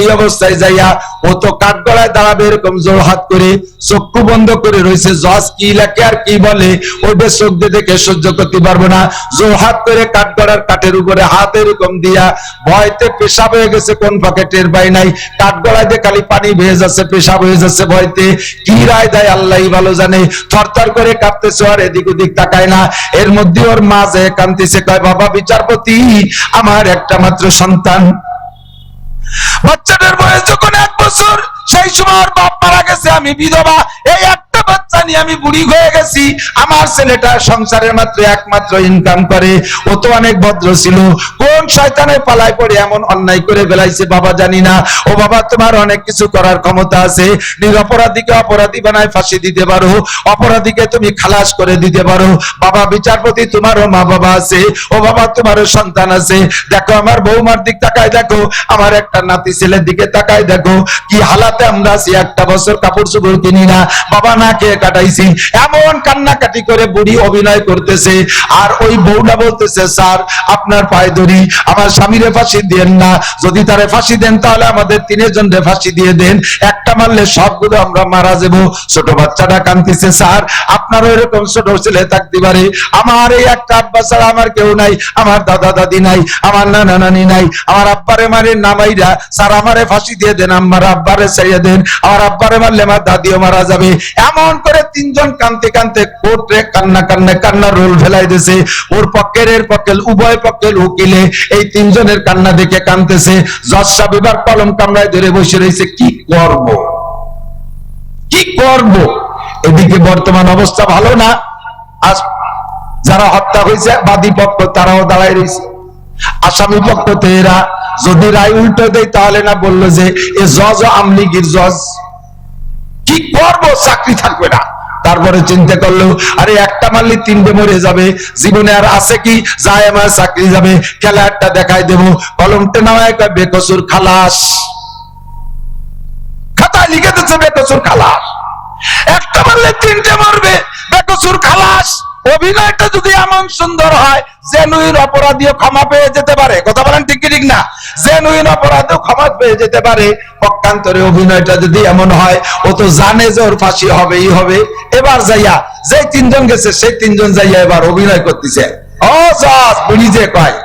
এই অবস্থায় যাইয়া ও তো কাঠগড়ায় দাঁড়াবে এরকম জোর হাত করে, চক্ষু বন্ধ করে রয়েছে জজ কি লেখে আর কি বলে ওটা চোখ দেখে সহ্য করতে পারব না। জোর হাত করে কাঠগড়ার কাঠের উপরে হাত এরকম দিয়া ভয়তে পেশাব হয়ে গেছে, কোন ফাঁকে টের পাই নাই। কাঠগড়ায় দিয়ে খালি পানি ভেয়ে যাচ্ছে, পেশাব হয়ে যাচ্ছে ভয়তে। কি রায় দেয় আল্লাহ ভালো জানে। থরথর করে কাঁপতেছে, আর এদিক ওদিক তাকায় না। এর মধ্যে ওর মা যে কান্দিছে কয়, বাবা বিচারপতি, আমার একটা মাত্র সন্তান। বাচ্চাটার বয়স যখন এক বছর সেই সময় বাপ মারা গেছে, আমি বিধবা। এই একটা বাচ্চা নিয়ে আমি বুড়ি হয়ে গেছি। আমার ছেলেটা সংসারের মাত্র একমাত্র ইনকাম করে। ও তো অনেক ভদ্র ছিল। কোন শয়তানের পালায় পড়ে এমন অন্যায় করে বেলাইছে বাবা জানি না। ও বাবা, তোমার অনেক কিছু করার ক্ষমতা আছে। নিরপরাধীকে অপরাধী বানায় ফাঁসি দিতে পারো। অপরাধীকে তুমি খালাস করে দিতে পারো। বাবা, বিচারপতি তোমারও মা বাবা আছে। ও বাবা, তোমারও সন্তান আছে। দেখো, আমার বৌমার দিক তাকায় দেখো। আমার একটা নাতি ছেলের দিকে তাকায় দেখো। কি হালাতে আমরা আছি একটা বছর কাপড় চোপড় কিনি না, বাবা না খেয়ে কাটাইছি, এমন কান্নাকাটি করে বুড়ি অভিনয় করতেছে। আর ওই বউটা বলতেছে, স্যার, আপনার পায়ে ধরি, আমার স্বামীরে ফাঁসি দেন না, যদি তারে ফাঁসি দেন তাহলে আমাদের তিনজন রে ফাঁসি দিয়ে দেন, একটা মারলে সবগুলো আমরা মারা যাব। ছোট বাচ্চাটা কান্দিছে স্যার, আপনারও এরকম ছোট ছেলে থাকতে পারে, আমার এই একটা আব্বা ছাড়া আমার কেউ নাই, আমার দাদা দাদি নাই, আমার নানা নানি নাই, আমার আব্বারে মারে নামাইরা স্যার, আমারে ফাঁসি দিয়ে দেন আমার আব্বারে ছেড়ে দেন, আমার আব্বারে মারলে আমার দাদিও মারা যাবে। এমন করে তিনজন কানতে কানতে কোর্টে কান্না কান্না কান্না রোল ফেলাই দিয়েছে ওর পক্ষের এর পক্ষের, উভয় পক্ষের উকিলে এই তিনজনের কান্না দেখে কানতেছে। জজ সাহেব এবার কলম কামড়ায় ধরে বসে রয়েছে, কি করব? কি করব? এদিকে বর্তমান অবস্থা ভালো না। আজ যারা হত্যা হয়েছে বাদী পক্ষ তারাও দাঁড়ায় রয়েছে। আসামি পক্ষ তো এরা যদি রায় উল্টো দেয় তাহলে না বলল যে, এ জজ আমলিগির জজ। কি করব চাকরি থাকবে না। তারপরে চিন্তা করল, আরে, একটা মারলে তিনটে মরে যাবে। জীবনে আর আছে কি? যায় আমার চাকরি যাবে। খেলা একটা দেখাই দেবো। কলমটা নামায় বেকসুর খালাস। খাতায় লিখে দিচ্ছে, বেকসুর খালাস। একটা মারলে তিনটে মারবে। বেকসুর খালাস। অভিনয়টা যদি এমন সুন্দর হয়, জেনুইন অপরাধীও ক্ষমা পেয়ে যেতে পারে। কথা বলেন ঠিক ঠিক না? জেনুইন অপরাধীও ক্ষমা পেয়ে যেতে পারে। পক্ষান্তরে অভিনয়টা যদি এমন হয়, ও তো জানে যে ওর ফাঁসি হবেই হবে। এবার যাইয়া যে তিনজন গেছে, সেই তিনজন যাইয়া এবার অভিনয় করতেছে। ও জাস বুঝি যে কয়,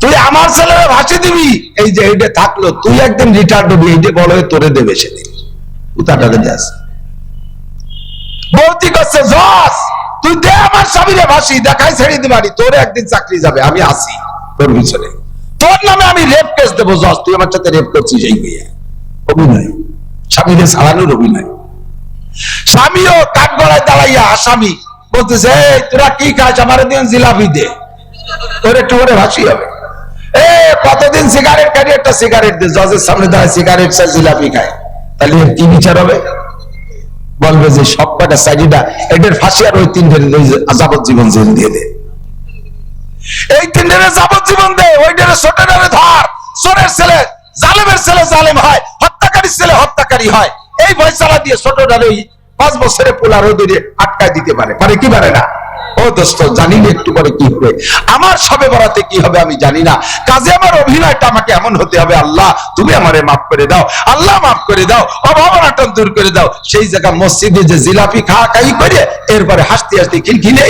তুই আমার ছেলের ফাঁসি দিবি? এই যে এইটা থাকল, তুই একদিন রিটায়ার্ড হবি, এইটা বড় হয়ে তোরে দেবে সেদিন। উতাটাকে যাস। বৌতি করছে জস, তুই দে আমার স্বামীরে ফাঁসি, দেখাই ছেড়ে দিতে পারি তোর একদিন চাকরি যাবে, আমি আসি তোর পিছনে। তোর নামে আমি রেপ কেস দেবো, জস, তুই আমার সাথে রেপ করছিস এই গিয়ে অভিনয়। স্বামীরে ছাড়ানোর অভিনয়। স্বামীও কাঠ গড়ায় দাঁড়াইয়া আসামি, বলতেছে, এই, তোরা কি খাস আমার দিন জিলাপি দে। তোর একটু করে ভাসি হবে। এ, কতদিন সিগারেট খাই একটা সিগারেট দে। জজের সামনে দাঁড়ায় সিগারেট সে জিলাপি খায়। তাহলে কি বিচার হবে? বলবে যে সব কটা সাইডিটা এটার ফাঁসি আর ওই তিনটের যাবজ্জীবন জেল দিয়ে দে। এই তিনটের যাবজ্জীবন দে, ওইটারে ছোটটারে ধর। চোরের ছেলে, জালেমের ছেলে জালেম হয় হত্যাকারী ছেলে হত্যাকারী হয়। এই ফয়সালা দিয়ে ছোটটারে পাঁচ বছরে পোলার দিয়ে আটকায় দিতে পারে। পারে কি পারে না? ও দোস্ত জানি না একটু পরে কি হবে? আমার সবে বরাতে কি হবে আমি জানি না। কাজে আমার অভিনয়টা আমাকে এমন হতে হবে, আল্লাহ, তুমি আমারে মাফ করে দাও। আল্লাহ মাফ করে দাও অভাবনাটন দূর করে দাও। সেই জায়গা মসজিদে যে জিলাপি খা, খাই করে, এরপরে হাসতে হাসতে খিলখিলে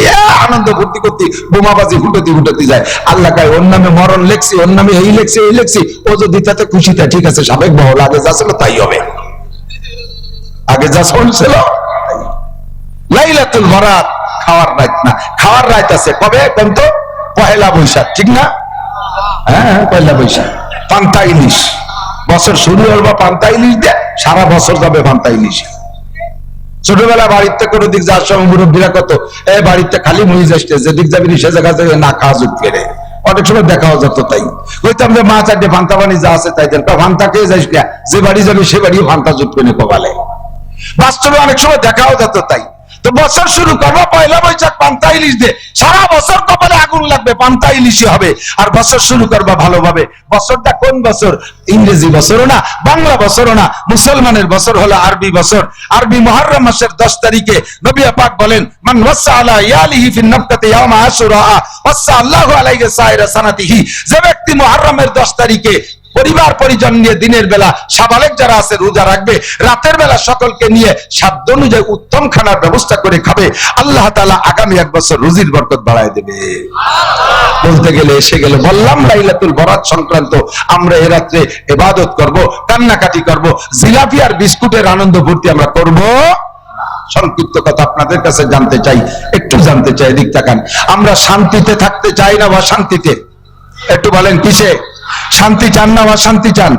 আনন্দ ভর্তি করতে বোমাবাজি হুটতি হুটতি যায়। আল্লাহ কায়, ওর নামে মরণ লেখছি, ওর নামে এই লেখছি এই লেখছি। ও যদি তাতে খুশি থাকে ঠিক আছে, সাবেক বহল, আগে যা ছিল তাই হবে। আগে যা শুনছিল, লাইলাতুল বরাত খাওয়ার রাত না। খাওয়ার রাত আছে। কবে? কোন তো পহেলা বৈশাখ, ঠিক না? হ্যাঁ পয়লা বৈশাখ। পান্তা ইলিশ। বছর শুরু হল বা পান্তা ইলিশ দে সারা বছর যাবে পান্তা ইলিশ। ছোটবেলা বাড়িতে কোনো দিক যাওয়ার সময় মুরব্বীরা কত, এ, বাড়িতে খালি মুই যাইতে যেদিক যাবি সে জায়গা থেকে না খাওয়া যুগ ফেরে অনেক সময় দেখাও যেত তাই। কইতাম যে, মা, চারটে ফান্তা পানি যা আছে তাই দেন। ফান্তা খেয়ে যাইস না? যে বাড়ি যাবি সে বাড়ি ফান্তা জুট পেনে কবালে বাস্তবে অনেক সময় দেখাও যেত তাই। তো বছর শুরু করব, পয়লা বৈশাখ পান্তা ইলিশ দিয়ে। সারা বছর কপালে আগুন লাগবে, পান্তা ইলিশই হবে। আর বছর শুরু করবা ভালোভাবে। বছরটা কোন বছর? ইংরেজি বছরও না, বাংলা বছরও না। মুসলমানের বছর হলো আরবি বছর। আরবি মহররম মাসের দশ তারিখে নবী পাক বলেন, মান ওয়াসা আলা ইয়ালিহি ফিন নাফকাতি ইয়াউমা আশুরা ওয়াসা আল্লাহু আলাইহি সাইরা সানাতিহি। যে ব্যক্তি মুহররমের দশ তারিখে পরিবার পরিজন নিয়ে দিনের বেলা সাবালেক যারা আছে রোজা রাখবে, রাতের বেলা সকলকে নিয়ে সাধ্য অনুযায়ী উত্তম খানার ব্যবস্থা করে খাবে, আল্লাহ তাআলা আগামী এক বছর রুজির বরকত বাড়ায় দেবে। বলতে গেলে এসে গেলে বললাম, লাইলাতুল বরাত সংক্রান্ত আমরা এ রাত্রে ইবাদত করব, কান্নাকাটি করব, জিলাপি আর বিস্কুটের আনন্দ ভর্তি আমরা করব। সংক্ষিপ্ত কথা আপনাদের কাছে জানতে চাই, একটু জানতে চাই, এদিক তাকান। আমরা শান্তিতে থাকতে চাই না বা শান্তিতে একটু বলেন, কিসে? শান্তি চান না বা শান্তি চান।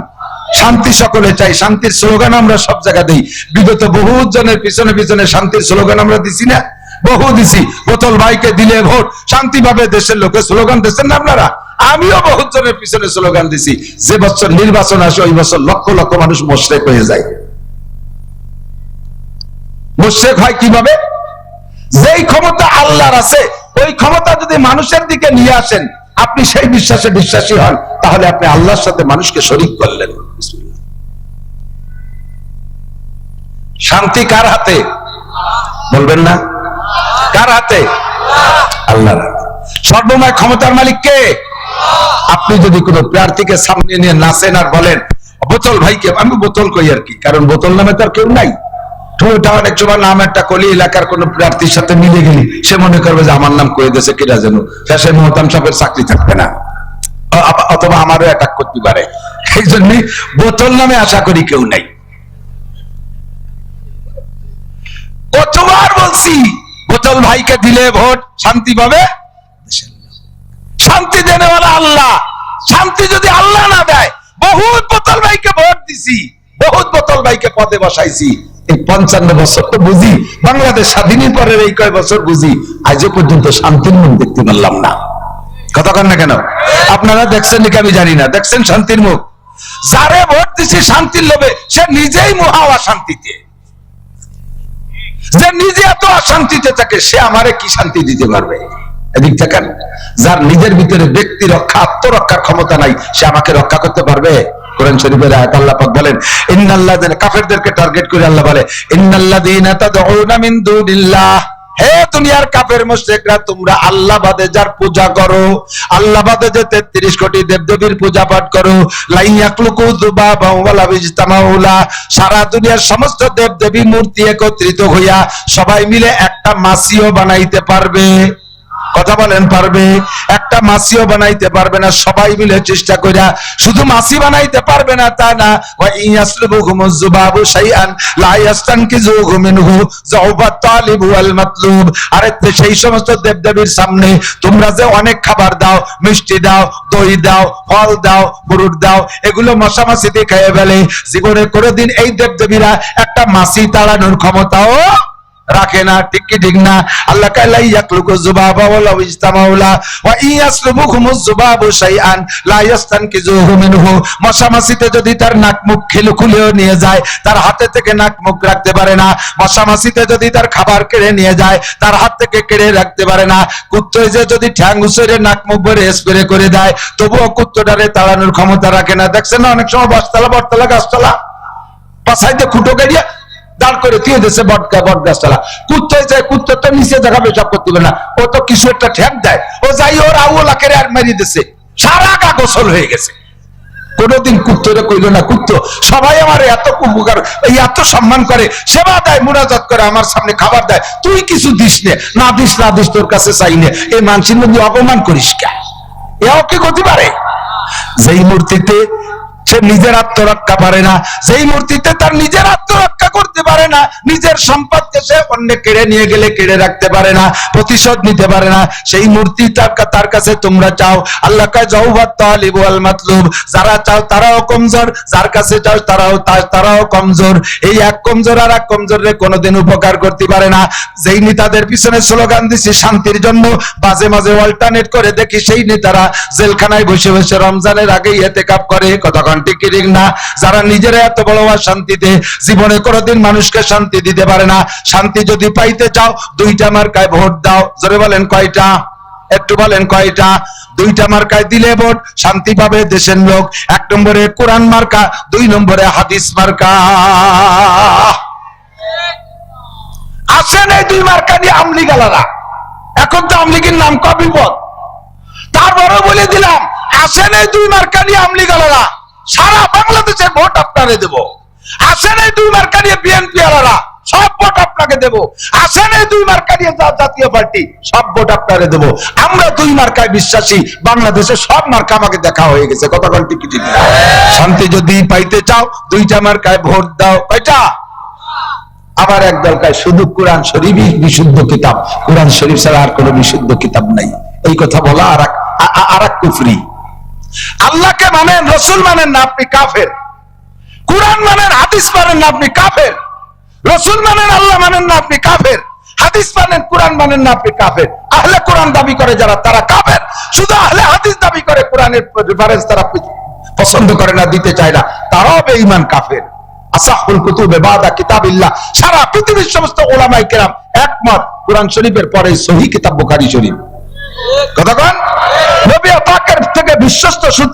শান্তি সকলে চাই, শান্তির স্লোগান আমরা সব জায়গা দিই। বিগত বহু জনের পিছনে পিছনে শান্তির স্লোগান আমরা দিছি না? বহু দিছি। বোতল ভাইকে দিলে ভোট। শান্তি পাবে দেশের লোকে স্লোগান দিচ্ছেন না আপনারা? আমিও বহু জনের পিছনে স্লোগান দিছি। যে বছর নির্বাচন আসে, ওই বছর লক্ষ লক্ষ মানুষ মোশরেক হয়ে যায়। মুশেক হয় কীভাবে? যেই ক্ষমতা আল্লাহর আছে, ওই ক্ষমতা যদি মানুষের দিকে নিয়ে আসেন আপনি সেই বিশ্বাসে বিশ্বাসী হন, তাহলে আপনি আল্লাহর সাথে মানুষকে শরিক করলেন। শান্তি কার হাতে? বলবেন না? কার হাতে? আল্লাহর সর্বময় ক্ষমতার মালিক কে? আপনি যদি কোনো প্রার্থীকে সামনে নিয়ে নাচেন আর বলেন, বোতল ভাইকে, আমি বোতল কই আর কি? কারণ বোতল নামে তো আর কেউ নাই। ঠোঁটা অনেক সময় নাম একটা কলি এলাকার কোন প্রার্থীর সাথে মিলে গেলি সে মনে করবে যে আমার নাম কয়ে দিয়েছে, কিরা যেন। ফ্যাশন মহতাম সাহেবের চাকরি থাকবে না। অথবা আমারও অ্যাটাক করতে পারে। এই জন্য বোতল নামে আশা করি কেউ নাই। কতবার বলছি, বোতল ভাইকে দিলে ভোট শান্তি পাবে? শান্তি দেনেওয়ালা আল্লাহ। শান্তি যদি আল্লাহ না দেয়, বহুত বোতল ভাইকে ভোট দিছি, বহুত বোতল ভাইকে পদে বসাইছি। এই পঞ্চান্ন বছর তো বুঝি, বাংলাদেশ স্বাধীনের পরের এই কয় বছর বুঝি, আজও পর্যন্ত শান্তির মুখ দেখতে পারলাম না। কথা না কেন? আপনারা দেখছেন নাকি আমি জানি না, দেখছেন শান্তির মুখ যারে ভোট শান্তির লোভে, সে নিজেই মহা অশান্তিতে। যে নিজে এত অশান্তিতে থাকে, সে আমারে কি শান্তি দিতে পারবে? এদিক যার নিজের ভিতরে ব্যক্তি রক্ষা, আত্মরক্ষার ক্ষমতা নাই, সে আমাকে রক্ষা করতে পারবে? কোরআন শরীফের আয়াত আল্লাহ পাক বলেন ইন্নাল্লাযিনা কাফেরদেরকে টার্গেট করে আল্লাহ বলে, ইন্নাল্লাযিনা তাদউনা মিন দুনিল্লাহ। হে দুনিয়ার কাফের মুশরিকরা, তোমরা আল্লাহ বাদে যার পূজা করো আল্লাহ বাদে যে 33 কোটি দেবদেবীর পূজা পাঠ করো লাই ইয়াখলুকু যুবাবা ওয়ালা বিজতামাউলা সারা দুনিয়ার সমস্ত দেবদেবী মূর্তি একত্রিত হইয়া সবাই মিলে একটা মাসিও বানাইতে পারবে। কথা বলেন, পারবে। একটা মাসিও বানাইতে পারবে না, সবাই মিলে চেষ্টা কইরা। শুধু মাসি বানাইতে পারবে না তা না। ইয়াসলুবুহুম যুবাবু শাইআন, লা মিনহু মাতলুব। আরে সেই সমস্ত দেবদেবীর সামনে তোমরা যে অনেক খাবার দাও, মিষ্টি দাও, দই দাও, ফল দাও ফ্রুট দাও, এগুলো মশা মাছিতে খেয়ে ফেলে। জীবনে কোনোদিন এই দেবদেবীরা একটা মাসি তাড়ানোর ক্ষমতাও রাখে না, ঠিক কি ঠিক না? আল্লাহ কালাই ইয়াকলুকু যুবাবা ওয়ালা ইজতামাউলা ওয়া ইয়াসলুবুহুম যুবাবু শাইআন, লা ইয়াস্তানকিজুহু মিনহু। মশা যদি তার নাক মুখ খেলে খুলেও নিয়ে যায়, তার হাতে থেকে নাক মুখ রাখতে পারে না। মশা মাছিতে যদি তার খাবার কেড়ে নিয়ে যায়, তার হাত থেকে কেড়ে রাখতে পারে না। কুত্তয় যে যদি ঠ্যাং উসরে নাক মুখ ভরে স্প্রে করে দেয়, তবুও কুত্তটারে তাড়ানোর ক্ষমতা রাখে না। দেখছেন না অনেক সময় বস্তালা বটতলা গাছতলা? পাশাইতে খুঁটো গাড়িয়া দাঁড় করে দিয়ে দিয়েছে বটগা বট গাছতলা। কুত্তে যায় কুত্তরটা নিচে জায়গা পেশাব করতে না। ও তো কিছু একটা ঠ্যাপ দেয়। ও যাই ওর আউলাকে আর মারিয়ে দিছে। সারা গা গোসল হয়ে গেছে। কোনোদিন কুত্তরে কইল না, কুত্ত, সবাই আমার এত উপকার, এই এত সম্মান করে, সেবা দেয় মুরাজাত করে, আমার সামনে খাবার দেয়। তুই কিছু দিস নে, না দিস না দিস, তোর কাছে চাই নে। এই মানসির মধ্যে অপমান করিস কে? এও কি করতে পারে? যেই মূর্তিতে সে নিজের আত্মরক্ষা পারে না সেই মূর্তিতে তার নিজের আত্মরক্ষা করতে পারে না, নিজের সম্পদকে সে অন্য কেড়ে নিয়ে গেলে কেড়ে রাখতে পারে না, প্রতিশোধ নিতে পারে না। সেই মূর্তি তার কাছে তোমরা চাও। আল্লাহ মাতলুব। যারা চাও তারাও কমজোর, যার কাছে চাও তারাও তারাও কমজোর। এই এক কমজোর আর এক কমজোরে কোনোদিন উপকার করতে পারে না। যেই নেতাদের পিছনে স্লোগান দিছি, শান্তির জন্য, মাঝে মাঝে অল্টারনেট করে দেখি সেই নেতারা জেলখানায় বসে বসে রমজানের আগে এতেকাপ করে। কতক্ষণ টিকিরিং না? যারা নিজেরা এত বড় শান্তিতে জীবনে কোনোদিন মানুষকে শান্তি দিতে পারে না। শান্তি যদি পাইতে চাও, দুইটা মার্কায় ভোট দাও। জোরে বলেন কয়টা? একটু বলেন কয়টা? দুইটা মার্কায় দিলে ভোট, শান্তি পাবে দেশের লোক। এক নম্বরে কোরআন মার্কা, দুই নম্বরে হাদিস মার্কা। আসেন এই দুই মার্কা নিয়ে আমলি গালারা এখন তো আমলিগের নাম কবিপদ তারপরে বলে দিলাম, আসেন এই দুই মার্কা নিয়ে আমলি গালারা সারা বাংলাদেশের ভোট আপনারে দেব। আসেন এই দুই মার্কা নিয়ে বিএনপি আলারা সব ভোট আপনাকে দেব। আসেন এই দুই মার্কা নিয়ে জাতীয় পার্টি, সব ভোট আপনারে দেব। আমরা দুই মার্কায় বিশ্বাসী। বাংলাদেশের সব মার্কা আমাকে দেখা হয়ে গেছে। কতক্ষণ টিকি টিকি শান্তি যদি পাইতে চাও, দুইটা মার্কায় ভোট দাও। কয়টা? আবার এক দলকায় শুধু কোরআন শরীফই বিশুদ্ধ কিতাব। কোরআন শরীফ ছাড়া আর কোনো বিশুদ্ধ কিতাব নাই। এই কথা বলা আর এক কুফরি। আল্লাহকে মানেন, রসুল মানেন না, আপনি কাফের। কোরআন মানেন, হাদিস মানেন না আপনি কাফের। রসুল মানেন, আল্লাহ মানেন না আপনি কাফের। হাদিস মানেন, কোরআন মানেন না আপনি কাফের। আহলে কোরআন দাবি করে যারা, তারা কাফের। শুধু আহলে হাদিস দাবি করে, কোরআনের রেফারেন্স তারা পছন্দ করে না, দিতে চায় না, তারাও বেঈমান কাফের। আসাহুল কুতুবে বাদা কিতাবিল্লাহ। সারা পৃথিবীর সমস্ত ওলামাই কেরাম একমত, কোরআন শরীফের পরে সহি কিতাব বুখারী শরীফ। কতক্ষণ নবী পাকের থেকে বিশ্বস্ত সূত্রে